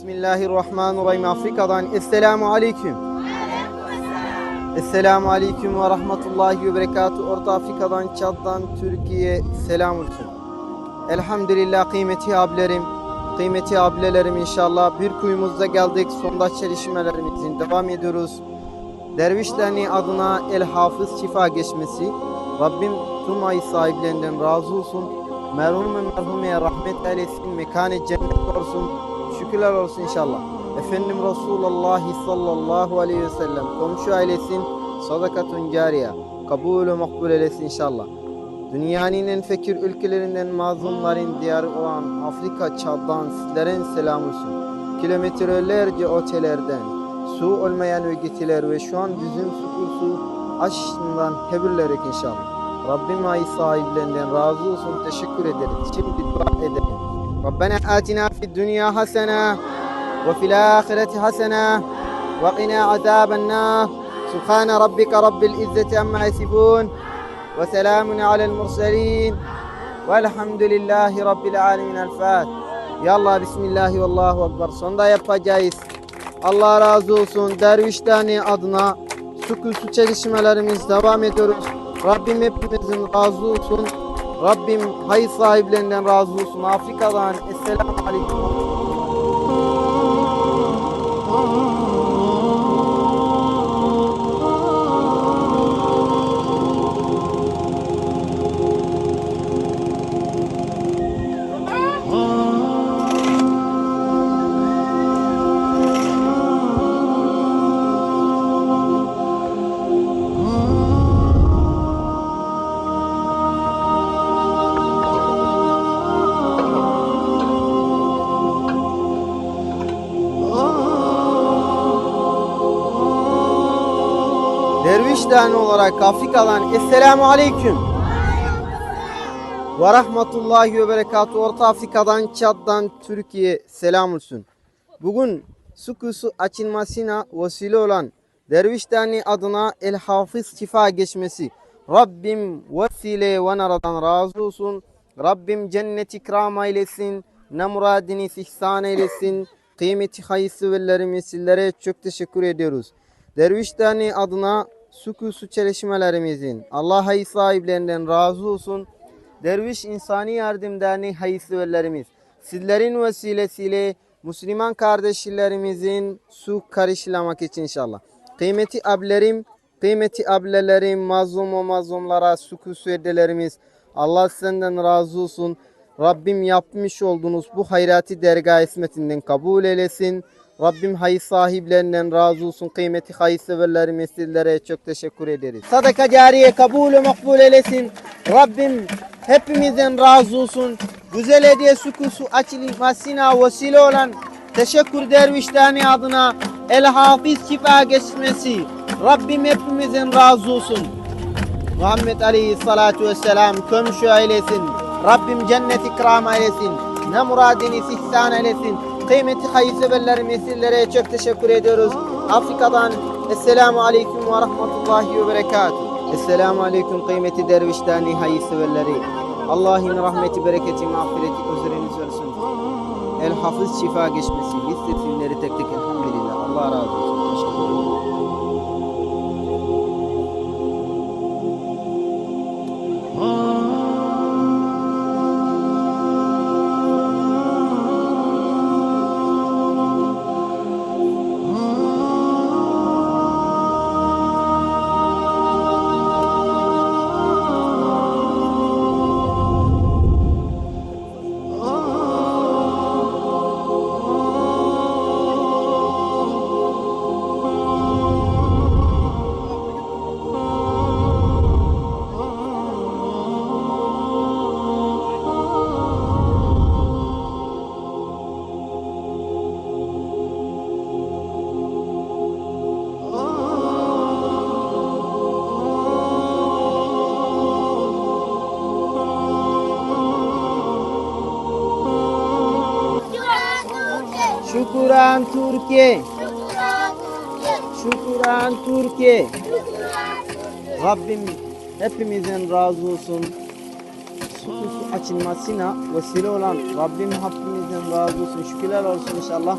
Bismillahirrahmanirrahim. Afrika'dan Esselamu Aleyküm. Esselamu Aleyküm ve Rahmetullahi ve Berekatuhu. Orta Afrika'dan, Çad'dan, Türkiye selam olsun. Elhamdülillah kıymeti abilerim, kıymeti abilelerim inşallah. Bir kuyumuzda geldik. Sondaş çalışmalarımızın devam ediyoruz. Derviş Derneği adına El Hafız şifa geçmesi. Rabbim tüm ay sahiplerinden razı olsun. Merhum ve merhumeye rahmet eylesin. Mekanı cennet olsun. Şükürler olsun inşallah. Efendim Resulullah sallallahu aleyhi ve sellem komşu ailesin sadakatun cariye kabul ve makbul eylesin inşallah. Dünyanın en fakir ülkelerinden mazlumların diyarı olan Afrika Çad'dan sizlerin selam olsun. Kilometrelerce otellerden su olmayan ülkeler ve şu an bizim su aşkından hebirlerek inşallah. Rabbim ay sahiplerinden razı olsun. Teşekkür ederiz. Şimdi dua edelim. Rabbena atina fid dünya hasene ve fil ahireti hasene ve qina azaben nar. Subhane rabbike rabbil izzeti amma yasifun ve selamun alel murselin velhamdülillahi rabbil alemin. El Fatiha. Ya Allah bismillahi vallahu ekber. Sonda yapacağız. Allah razı olsun. Derviş Derneği adına su çalışmalarımız devam ediyoruz. Rabbim hepimizin razı olsun. Rabbim hayır sahiplerinden razı olsun. Afrika'dan Esselamu Aleyküm. Derviş Derneği olarak Afrika'dan Esselamu Aleyküm. Ve Rahmetullahi ve Berekatuhu. Orta Afrika'dan, Çad'dan, Türkiye selam olsun. Bugün su kuyusu açılmasına vesile olan Derviş Derneği adına El Hafız şifa geçmesi. Rabbim vesile ve naradan razı olsun. Rabbim cennet ikram eylesin. Ne muradini ihsan eylesin. Kıymeti hayırlı vellerimi sizlere çok teşekkür ediyoruz. Derviş Derneği adına su kuyusu çalışmalarımızın Allah hayır sahiplerinden razı olsun. Derviş İnsani Yardım Derneği hayırseverlerimiz sizlerin vesilesiyle Müslüman kardeşlerimizin su karışlamak için inşallah. Kıymeti abilerim, kıymeti abilelerim, mazlum ve mazlumlara su kuyusu edelerimiz Allah senden razı olsun. Rabbim yapmış olduğunuz bu hayrati dergah ismetinden kabul eylesin. Rabbim hayır sahiplerinden razı olsun. Kıymeti hayır severlerime sizlere çok teşekkür ederiz. Sadaka cariye kabul ve makbul eylesin. Rabbim hepimizden razı olsun. Güzel hediye sukusu açılmasına vesile olan teşekkür derviş derneği adına El Hafız şifa geçmesi. Rabbim hepimizden razı olsun. Muhammed Aleyhissalatu vesselam komşu eylesin. Rabbim cennet ikram eylesin. Ne muradini ihsan eylesin. Kıymeti hayırseverler mesillere çok teşekkür ediyoruz. Afrika'dan Esselamu Aleyküm ve Rahmetullahi ve Berekatuhu. Esselamu Aleyküm kıymeti derviş derneği hayırseverleri. Allah'ın rahmeti, bereketi, mağfireti üzeriniz olsun. El hafız şifa geçmesi. Filmleri tek tek elhamdülillah. Allah razı olsun. Teşekkür ederim. Şükran Türkiye. Şükran Türkiye. Rabbim hepimizden razı olsun. Sukusu açılmasına vesile olan Rabbim hepimizden razı olsun. Şükürler olsun inşallah.